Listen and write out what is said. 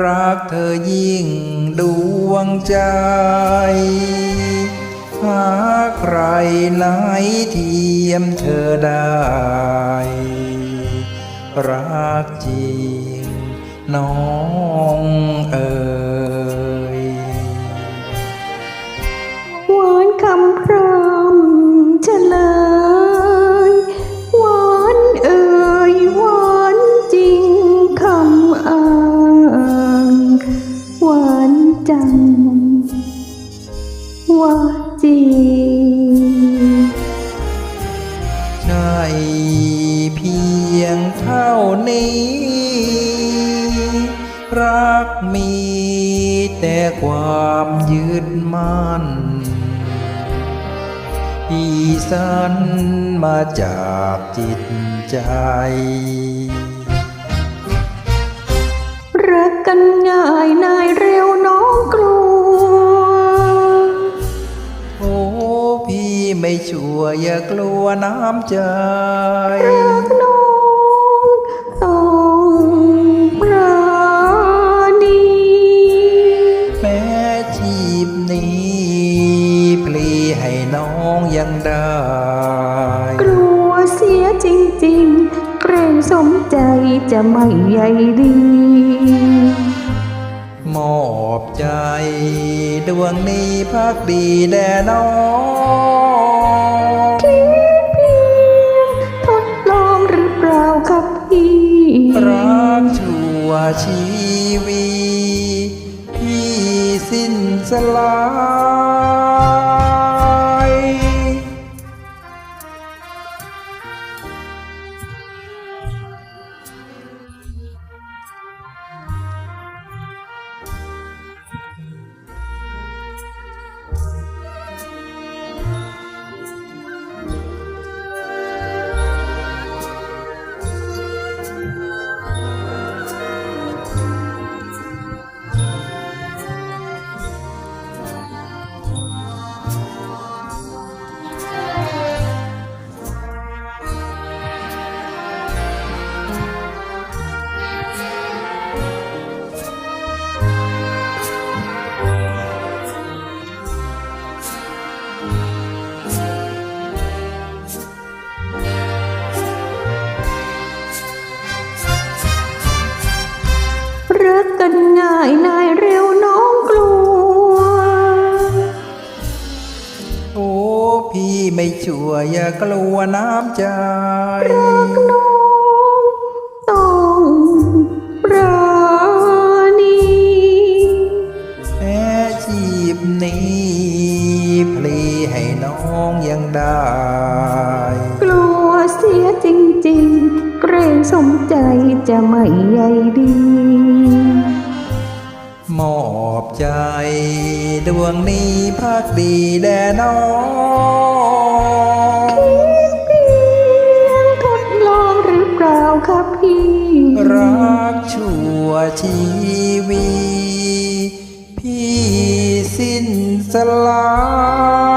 รักเธอยิ่งดวงใจ หาใครไหนเทียมเธอได้ รักจริงน้องเอ๋ย จังหวาจริงใช่เพียงเท่านี้ รักมีแต่ความยึดมั่นที่สันมาจากจิตใจ อย่ากลัวน้ำใจรักน้องต้องปราณีแม้ชีพนี้พลีให้น้องยังได้ กลัวเสียจริงๆเกรงสมใจจะไม่ใยดีมอบใจ ดวงนี้พักดีแด่น้อง ชั่วชีวีพี่สิ้นสลาย กกันง่ายนายเร็วน้องกลัว โอ้พี่ไม่ชั่วอย่ากลัวน้ำใจรักน้องต้องปราณีแม้ชีพนี้พลีให้น้องยังได้ กลัวเสียจริงๆ เกรงสมใจจะไม่ใยดี มอบใจ ดวงนี้พักดีแด่น้องยังทดลองหรือเปล่าครับพี่ รักชั่วชีวี พี่สิ้นสลาย